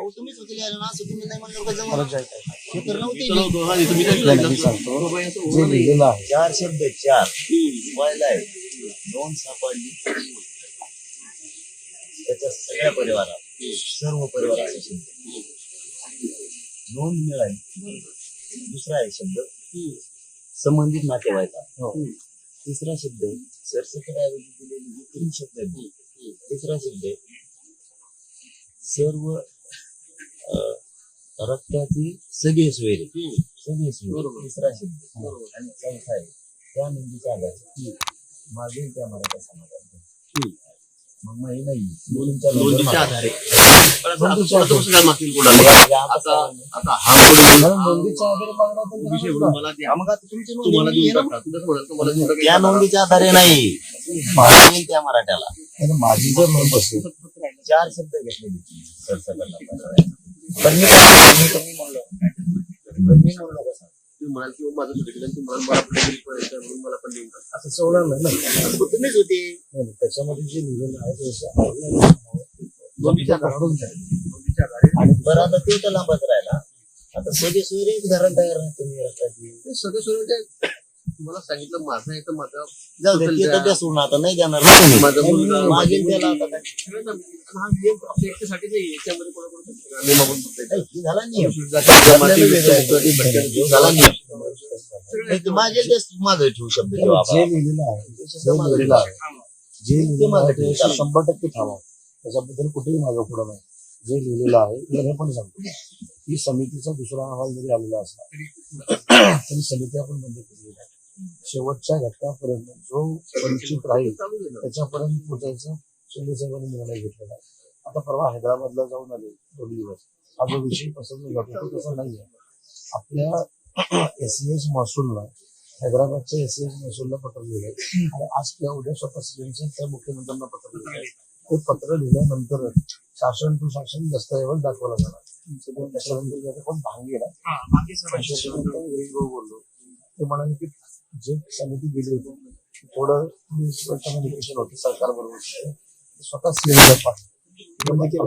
अहो तुम्हीच उचलले ना असं तुम्ही नाही म्हणलं का जमलं? परत जायचं आहे. हे तर नव्हते. इथं नव्हतं. इथं मी काय आपल्याला मी सांगितलं? सांगतो बाबा, याचं जे होणार नाही. लिहिलेलं आहे. चार शब्द आहेत, चार. आहे. नोंद सापडली. त्याच्या सगळ्या परिवारात. सर्व परिवाराचा शब्द. नोंद मिळाली. दुसरा आहे शब्द. संबंधित नातेवाईका हो. तिसरा शब्द आहे सरसकट ऐवजी दिलेली तीन शब्द आहेत. तिसरा शब्द आहे सर्व रक्ताची सगळे सोयरे. सगळे सोयरे. तिसरा शब्द आणि चौथा आहे. त्या नोंदीच्या आधारे मागील त्या मराठा समाजात मग मग हे नाही. नोंदीच्या आधारे. हा म्हणून कारण नोंदीच्या आधारे मग. त्या नोंदीच्या नाही. त्या मराठ्याला. माझी जर नोंद असेल चार शब्द घेतलेले सरसकटला पण मी मी कमी म्हणलो पण मी म्हणलो कसं तुम्ही म्हणाल की माझं मला पण करायचं आहे, म्हणून मला पण टाका. असं नाही ना असं तुम्हीच होते नाही. त्याच्यामध्ये जे लिहिलेलं आहे ते. नोंदीच्या आधारे. आणि बरं आता ते तर लांबच राहिला आता सगळे सोयरे धरण तयार नाही तुम्ही ते सगळे ते तुम्हाला सांगितलं माझं आहे तर माझं जाऊ दे ते तर द्या सोडून आता नाही देणार. माझा मुलगा, मागील माझी त्याला मुलगी. आता काय? सगळं जम- हा नियम आपल्या एकट्यासाठी नाही याच्यामध्ये कोणाकोणाचं आम्ही मागून बघतोय. नाही, हे झाला जमाती, हे नाही, ते मागेल तेच मागे ठेवू शब्द ठेवा जे लिहिलेलं आहे जे लिहिलेलं आहे जे लिहिलेलं आहे ते चालेल. शंभर टक्के थांबा. त्याच्याबद्दल कुठेही मागं पुढं नाही. जे लिहिलेलं आहे मी हे पण सांगतो. की समितीचा दुसरा अहवाल जरी आलेला असला तरी समिती आपण बंद केलेली शेवटच्या घटकापर्यंत जो वंचित राहील त्याच्यापर्यंत पोचायचा शिंदे साहेबांनी निर्णय घेतलेला आहे. आता परवा हैदराबादला जाऊन आले दोन दिवस. हा जो विषय पसरला जातो तो तसा नाही आहे. आपल्या एस महसूलला हैदराबादच्या एस महसूलला पत्र लिहिलं आहे. आणि आज किंवा उद्या स्वतः सीएम त्या मुख्यमंत्र्यांना पत्र लिहिलं आहे. ते पत्र लिहिल्यानंतर शासन टू शासन दस्तऐवज दाखवला जाणार. कोण भांगे ना त्याच्यानंतर गिरीश भाऊ बोललो. ते म्हणाले की जे समिती गेली होती थोडं कम्युनिकेशन होतं सरकार बरोबर स्वतः सिलेंडर पाठवलं. म्हणजे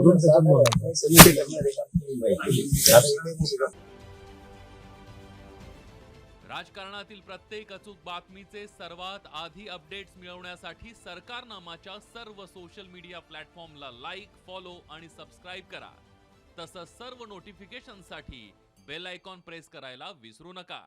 राजकारणातील प्रत्येक अचूक बातमीचे सर्वात आधी अपडेट्स मिळवण्यासाठी सरकारनामाच्या सर्व सोशल मीडिया प्लॅटफॉर्मला लाईक फॉलो आणि सबस्क्राईब करा. तसंच सर्व नोटिफिकेशनसाठी बेल आयकॉन प्रेस करायला विसरू नका.